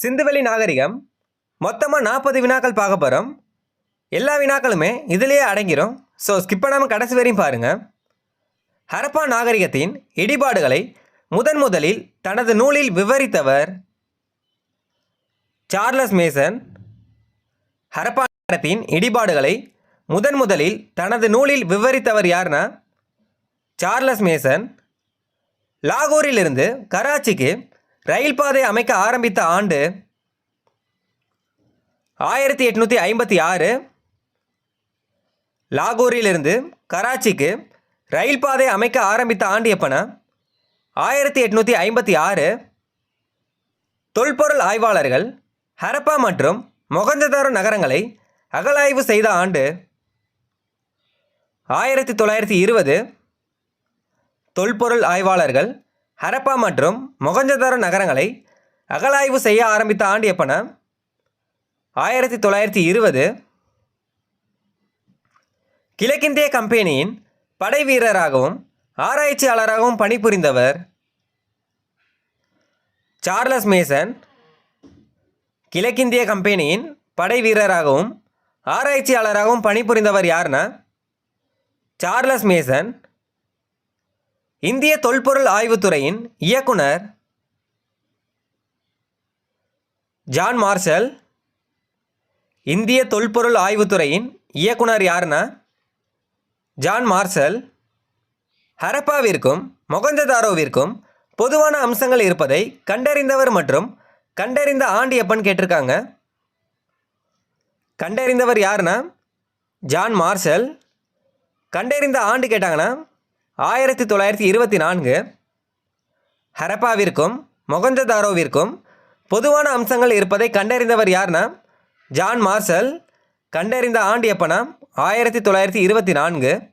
சிந்துவெளி நாகரிகம். மொத்தமாக நாற்பது வினாக்கள் பார்க்க போகிறோம் எல்லா வினாக்களுமே இதிலேயே அடங்கிரும். ஸோ ஸ்கிப் பண்ணாமல் கடைசி வரையும் பாருங்கள் ஹரப்பா நாகரிகத்தின் இடிபாடுகளை முதன் முதலில் தனது நூலில் விவரித்தவர் சார்லஸ் மேசன். ஹரப்பா நகரத்தின் இடிபாடுகளை முதன் முதலில் தனது நூலில் விவரித்தவர் யார்னா? Charles Mason. லாகூரிலிருந்து கராச்சிக்கு ரயில் பாதை அமைக்க ஆரம்பித்த ஆண்டு ஆயிரத்தி எட்நூற்றி ஐம்பத்தி ஆறு லாகூரிலிருந்து கராச்சிக்கு ரயில் பாதை அமைக்க ஆரம்பித்த ஆண்டு எப்பனா? ஆயிரத்தி எட்நூற்றி ஐம்பத்தி ஆறு தொல்பொருள் ஆய்வாளர்கள் ஹரப்பா மற்றும் மொகஞ்சதாரோ நகரங்களை அகலாய்வு செய்த ஆண்டு ஆயிரத்தி தொள்ளாயிரத்தி இருபது தொல்பொருள் ஆய்வாளர்கள் ஹரப்பா மற்றும் மொகஞ்சதார நகரங்களை அகலாய்வு செய்ய ஆரம்பித்த ஆண்டு எப்பனா? ஆயிரத்தி தொள்ளாயிரத்தி இருபது கிழக்கிந்திய கம்பெனியின் படை வீரராகவும் ஆராய்ச்சியாளராகவும் பணிபுரிந்தவர் சார்லஸ் மேசன். கிழக்கிந்திய கம்பெனியின் படை வீரராகவும் ஆராய்ச்சியாளராகவும் பணிபுரிந்தவர் யார்னா? Charles Masson. இந்திய தொல்பொருள் ஆய்வுத்துறையின் இயக்குனர் ஜான் மார்ஷல் இந்திய தொல்பொருள் ஆய்வுத்துறையின் இயக்குனர் யாருன்னா? ஜான் மார்ஷல் ஹரப்பாவிற்கும் மொகஞ்சதாரோவிற்கும் பொதுவான அம்சங்கள் இருப்பதை கண்டறிந்தவர் மற்றும் கண்டறிந்த ஆண்டு எப்பன்னு கேட்டிருக்காங்க. கண்டறிந்தவர் யாருன்னா? ஜான் மார்ஷல் கண்டறிந்த ஆண்டு கேட்டாங்கன்னா ஆயிரத்தி தொள்ளாயிரத்தி இருபத்தி நான்கு ஹரப்பாவிற்கும் மொகஞ்சதாரோவிற்கும் பொதுவான அம்சங்கள் இருப்பதை கண்டறிந்தவர் யார்னா ஜான் மார்ஷல் கண்டறிந்த ஆண்டு எப்பனா ஆயிரத்தி தொள்ளாயிரத்தி இருபத்தி நான்கு.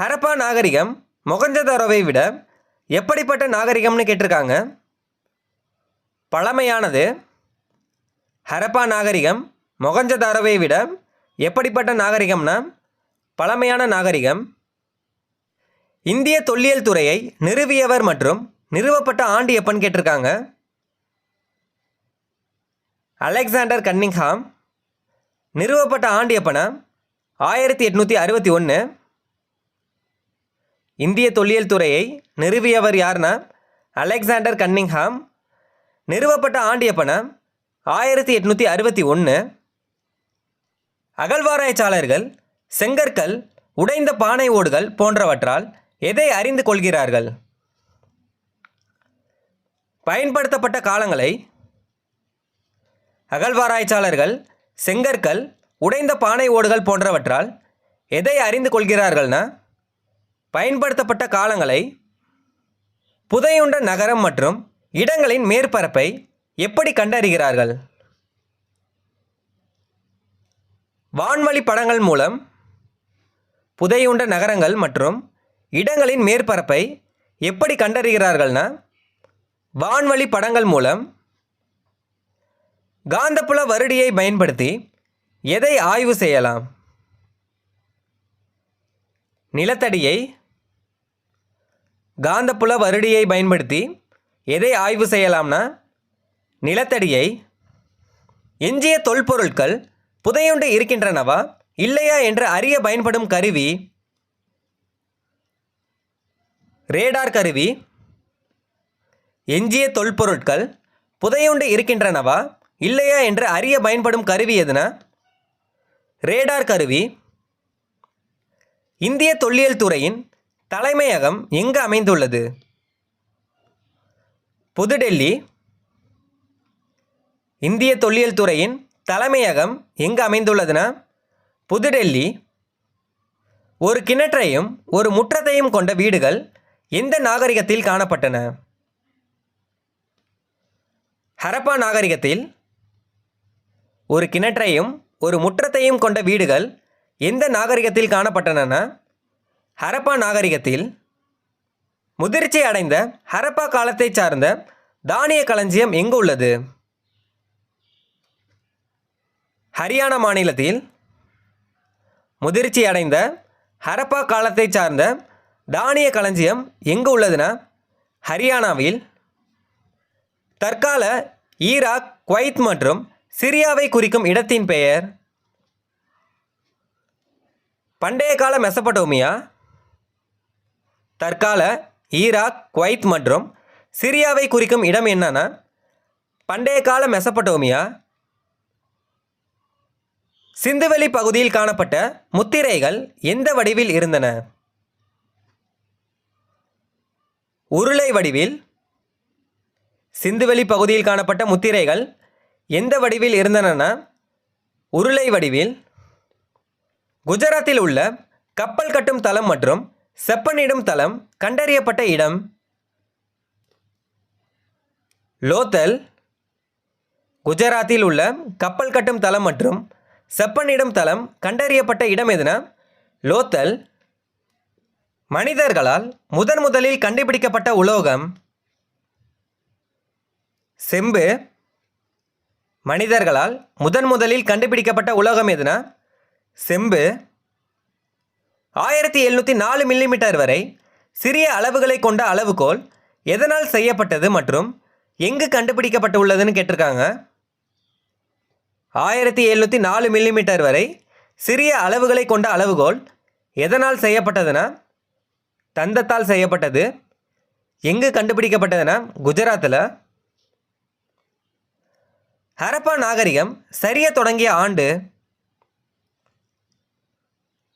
ஹரப்பா நாகரிகம் மொகஞ்சதாரோவை விட எப்படிப்பட்ட நாகரிகம்னு கேட்டிருக்காங்க? பழமையானது ஹரப்பா நாகரிகம் மொகஞ்சதாரோவை விட எப்படிப்பட்ட நாகரிகம்னா பழமையான நாகரிகம் இந்திய தொல்லியல் துறையை நிறுவியவர் மற்றும் நிறுவப்பட்ட ஆண்டு எப்பன்னு கேட்டிருக்காங்க. அலெக்சாண்டர் கன்னிங்ஹாம் நிறுவப்பட்ட ஆண்டு எப்பனா ஆயிரத்தி எட்நூற்றி அறுபத்தி ஒன்று இந்திய தொல்லியல் துறையை நிறுவியவர் யாருன்னா அலெக்சாண்டர் கன்னிங்ஹாம். நிறுவப்பட்ட ஆண்டு எப்பனா ஆயிரத்தி எட்நூற்றி அறுபத்தி ஒன்று அகழ்வாராய்ச்சாளர்கள் செங்கற்கள் உடைந்த பானை ஓடுகள் போன்றவற்றால் எதை அறிந்து கொள்கிறார்கள்? பயன்படுத்தப்பட்ட காலங்களை அகழ்வாராய்ச்சாளர்கள் செங்கற்கள் உடைந்த பானை ஓடுகள் போன்றவற்றால் எதை அறிந்து கொள்கிறார்கள்னா பயன்படுத்தப்பட்ட காலங்களை புதையுண்ட நகரம் மற்றும் இடங்களின் மேற்பரப்பை எப்படி கண்டறிகிறார்கள்? வான்வழி படங்கள் மூலம் புதையுண்ட நகரங்கள் மற்றும் இடங்களின் மேற்பரப்பை எப்படி கண்டறிகிறார்கள்னா வான்வழி படங்கள் மூலம் காந்தப்புல வருடியை பயன்படுத்தி எதை ஆய்வு செய்யலாம்? நிலத்தடியை காந்தப்புல வருடியை பயன்படுத்தி எதை ஆய்வு செய்யலாம்னா நிலத்தடியை எஞ்சிய தொல்பொருட்கள் புதையுண்டு இருக்கின்றனவா இல்லையா என்று அறிய பயன்படும் கருவி ரேடார் கருவி எஞ்சிய தொல்பொருட்கள் புதையுண்டு இருக்கின்றனவா இல்லையா என்று அறிய பயன்படும் கருவி எதுனா? ரேடார் கருவி இந்திய தொல்லியல் துறையின் தலைமையகம் எங்கு அமைந்துள்ளது? புதுடெல்லி இந்திய தொல்லியல் துறையின் தலைமையகம் எங்கு அமைந்துள்ளதுன்னா புதுடெல்லி ஒரு கிணற்றையும் ஒரு முற்றத்தையும் கொண்ட வீடுகள் எந்த நாகரிகத்தில் காணப்பட்டன? ஹரப்பா நாகரிகத்தில் ஒரு கிணற்றையும் ஒரு முற்றத்தையும் கொண்ட வீடுகள் எந்த நாகரிகத்தில் காணப்பட்டன ஹரப்பா நாகரிகத்தில் முதிர்ச்சி அடைந்த ஹரப்பா காலத்தை சார்ந்த தானிய களஞ்சியம் எங்கு உள்ளது? ஹரியானா மாநிலத்தில் முதிர்ச்சி அடைந்த ஹரப்பா காலத்தை சார்ந்த தானிய களஞ்சியம் எங்கு உள்ளதுன்னா ஹரியானாவில். தற்கால ஈராக் குவைத் மற்றும் சிரியாவை குறிக்கும் இடத்தின் பெயர். பண்டைய கால மெசபடோமியா தற்கால ஈராக் குவைத் மற்றும் சிரியாவை குறிக்கும் இடம் என்னன்னா? பண்டைய கால மெசபடோமியா சிந்துவெளி பகுதியில் காணப்பட்ட முத்திரைகள் எந்த வடிவில் இருந்தன? உருளை வடிவில் சிந்துவெளி பகுதியில் காணப்பட்ட முத்திரைகள் எந்த வடிவில் இருந்தன உருளை வடிவில் குஜராத்தில் உள்ள கப்பல் கட்டும் தளம் மற்றும் செப்பனிடும் தளம் கண்டறியப்பட்ட இடம் லோத்தல் குஜராத்தில் உள்ள கப்பல் கட்டும் தளம் மற்றும் செப்பனிடும் தளம் கண்டறியப்பட்ட இடம் எதுனா லோத்தல் மனிதர்களால் முதன் முதலில் கண்டுபிடிக்கப்பட்ட உலோகம் செம்பு. மனிதர்களால் முதன் முதலில் கண்டுபிடிக்கப்பட்ட உலோகம் எதுனா? செம்பு. ஆயிரத்தி எழுநூற்றி நாலு மில்லிமீட்டர் வரை சிறிய அளவுகளை கொண்ட அளவுகோல் எதனால் செய்யப்பட்டது மற்றும் எங்கு கண்டுபிடிக்கப்பட்டு உள்ளதுன்னு கேட்டிருக்காங்க? ஆயிரத்தி எழுநூற்றி நாலு மில்லிமீட்டர் வரை சிறிய அளவுகளை கொண்ட அளவுகோல் எதனால் செய்யப்பட்டதுன்னா தந்தத்தால் செய்யப்பட்டது. எங்கு கண்டுபிடிக்கப்பட்டதுன்னா குஜராத்தில் ஹரப்பா நாகரிகம் சரிய தொடங்கிய ஆண்டு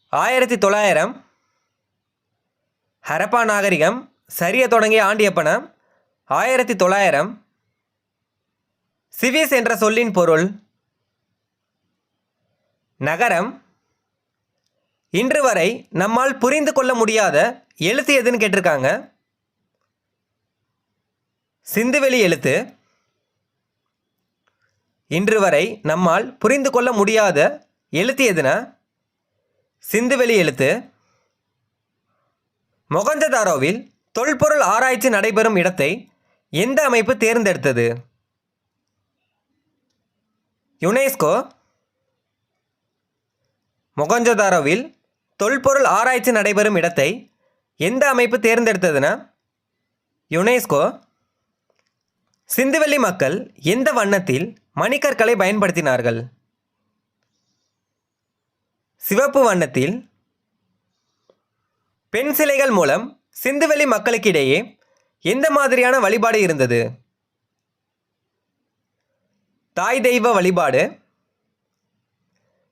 ஆயிரத்தி தொள்ளாயிரம். ஹரப்பா நாகரிகம் சரிய தொடங்கிய ஆண்டு எப்பனா ஆயிரத்தி தொள்ளாயிரம். சிவிஸ் என்ற சொல்லின் பொருள் நகரம் இன்று வரை நம்மால் புரிந்து கொள்ள முடியாத எழுத்து எதுன்னு கேட்டிருக்காங்க? சிந்துவெளி எழுத்து. இன்று வரை நம்மால் புரிந்து கொள்ள முடியாத எழுத்து எதுனா? சிந்துவெளி எழுத்து. மொகஞ்சதாரோவில் தொல்பொருள் ஆராய்ச்சி நடைபெறும் இடத்தை எந்த அமைப்பு தேர்ந்தெடுத்தது? யுனெஸ்கோ. மொகஞ்சதாரோவில் தொல்பொருள் ஆராய்ச்சி நடைபெறும் இடத்தை எந்த அமைப்பு தேர்ந்தெடுத்ததுன்னா யுனெஸ்கோ. சிந்துவெளி மக்கள் எந்த வண்ணத்தில் மணிக்கற்களை பயன்படுத்தினார்கள்? சிவப்பு வண்ணத்தில் பெண் சிலைகள் மூலம் சிந்துவெளி மக்களுக்கிடையே எந்த மாதிரியான வழிபாடு இருந்தது? தாய் தெய்வ வழிபாடு.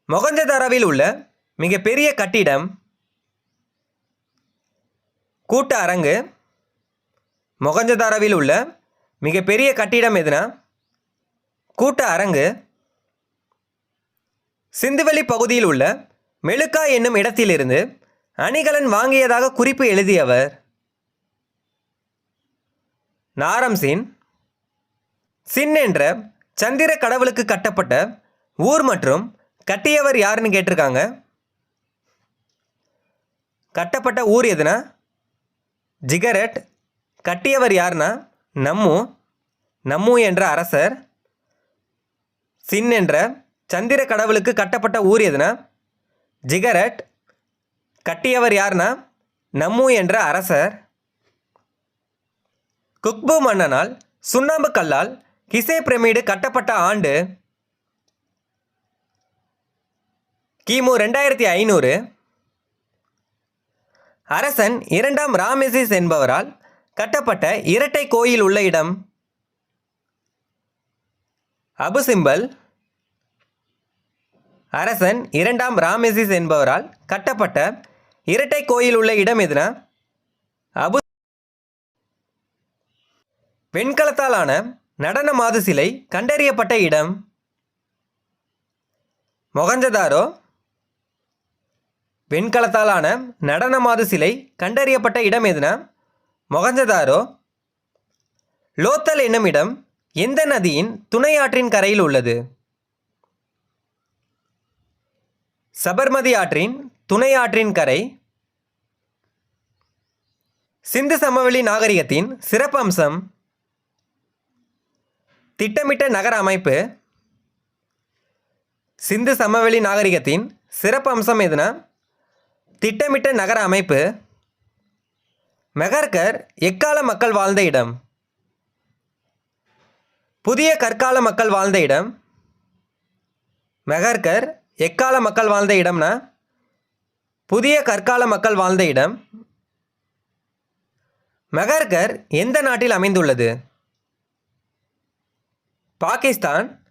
மொகஞ்சதாராவில் உள்ள மிகப்பெரிய கட்டிடம் கூட்ட அரங்கு மொகஞ்சதாராவில் உள்ள மிகப்பெரிய கட்டிடம் எதுனா? கூட்ட அரங்கு சிந்துவெளி பகுதியில் உள்ள மெழுக்கா என்னும் இடத்திலிருந்து அணிகலன் வாங்கியதாக குறிப்பு எழுதியவர் நாரம்சின் சின் என்ற சந்திர கடவுளுக்கு கட்டப்பட்ட ஊர் மற்றும் கட்டியவர் யாருன்னு கேட்டிருக்காங்க. கட்டப்பட்ட ஊர் எதுனா? ஜிகரெட் கட்டியவர் யாருன்னா நம்மு நம்மு என்ற அரசர் சின் என்ற சந்திர கடவுளுக்கு கட்டப்பட்ட ஊர் எதுனா? ஜிகரட் கட்டியவர் யாருன்னா நம்மு என்ற அரசர். குக்பு மன்னனால் சுண்ணாம்பு கல்லால் கிசே பிரமிடு கட்டப்பட்ட ஆண்டு கிமு ரெண்டாயிரத்தி ஐநூறு. அரசன் இரண்டாம் ராமெசிஸ் என்பவரால் கட்டப்பட்ட இரட்டை கோயில் உள்ள இடம். அபு சிம்பல் அரசன் இரண்டாம் ராமெசிஸ் என்பவரால் கட்டப்பட்ட இரட்டை கோயில் உள்ள இடம் எதுனா? அபு வெண்கலத்தாலான நடன மாது சிலை கண்டறியப்பட்ட இடம். மொகஞ்சதாரோ வெண்கலத்தாலான நடனமாது சிலை கண்டறியப்பட்ட இடம் எதுனா? மொகஞ்சதாரோ? லோத்தல் என்னும் இடம் எந்த நதியின் துணையாற்றின் கரையில் உள்ளது? சபர்மதி ஆற்றின் துணையாற்றின் கரை. சிந்து சமவெளி நாகரிகத்தின் சிறப்பம்சம் திட்டமிட்ட நகர அமைப்பு. சிந்து சமவெளி நாகரிகத்தின் சிறப்பம்சம் எதுனா? திட்டமிட்ட நகர அமைப்பு மெகர்கர் எக்கால மக்கள் வாழ்ந்த இடம்? புதிய கற்கால மக்கள் வாழ்ந்த இடம்? மெகர்கர் எக்கால மக்கள் வாழ்ந்த இடம்னா புதிய கற்கால மக்கள் வாழ்ந்த இடம்? மெகர்கர் எந்த நாட்டில் அமைந்துள்ளது? பாகிஸ்தான்.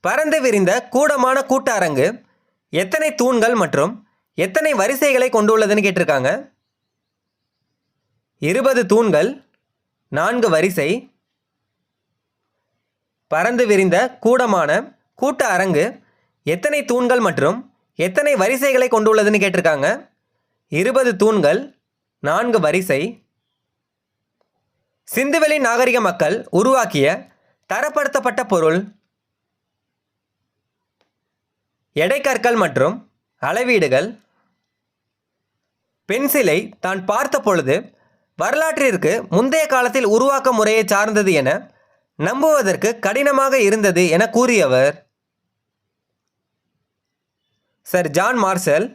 பரந்து விரிந்த கூடமான கூட்டரங்கு எத்தனை தூண்கள் மற்றும் எத்தனை வரிசைகளை கொண்டுள்ளதுன்னு கேட்டிருக்காங்க? இருபது தூண்கள் நான்கு வரிசை பறந்து விரிந்த கூடமான கூட்ட அரங்கு எத்தனை தூண்கள் மற்றும் எத்தனை வரிசைகளை கொண்டுள்ளதுன்னு கேட்டிருக்காங்க? இருபது தூண்கள் நான்கு வரிசை. சிந்துவெளி நாகரிக மக்கள் உருவாக்கிய தரப்படுத்தப்பட்ட பொருள் எடைக்கற்கள் மற்றும் அளவீடுகள் பென்சிலை தான் பார்த்த பொழுது வரலாற்றிற்கு முந்தைய காலத்தில் உருவாக்க முறையை சார்ந்தது என நம்புவதற்கு கடினமாக இருந்தது என கூறியவர். சர். ஜான் மார்ஷல்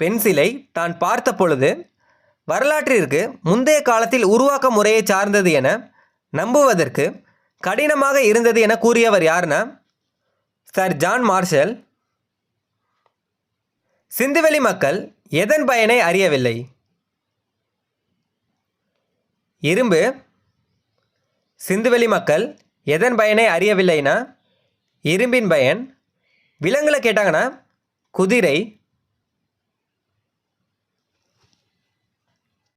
பென்சிலை தான் பார்த்த பொழுது வரலாற்றிற்கு முந்தைய காலத்தில் உருவாக்க முறையை சார்ந்தது என நம்புவதற்கு கடினமாக இருந்தது என கூறியவர் யாருன்னா சர். ஜான் மார்ஷல் சிந்துவெளி மக்கள் எதன் பயனை அறியவில்லை? இரும்பு. சிந்துவெளி மக்கள் எதன் பயனை அறியவில்லைனா இரும்பின் பயன். விலங்குகளை கேட்டாங்கன்னா குதிரை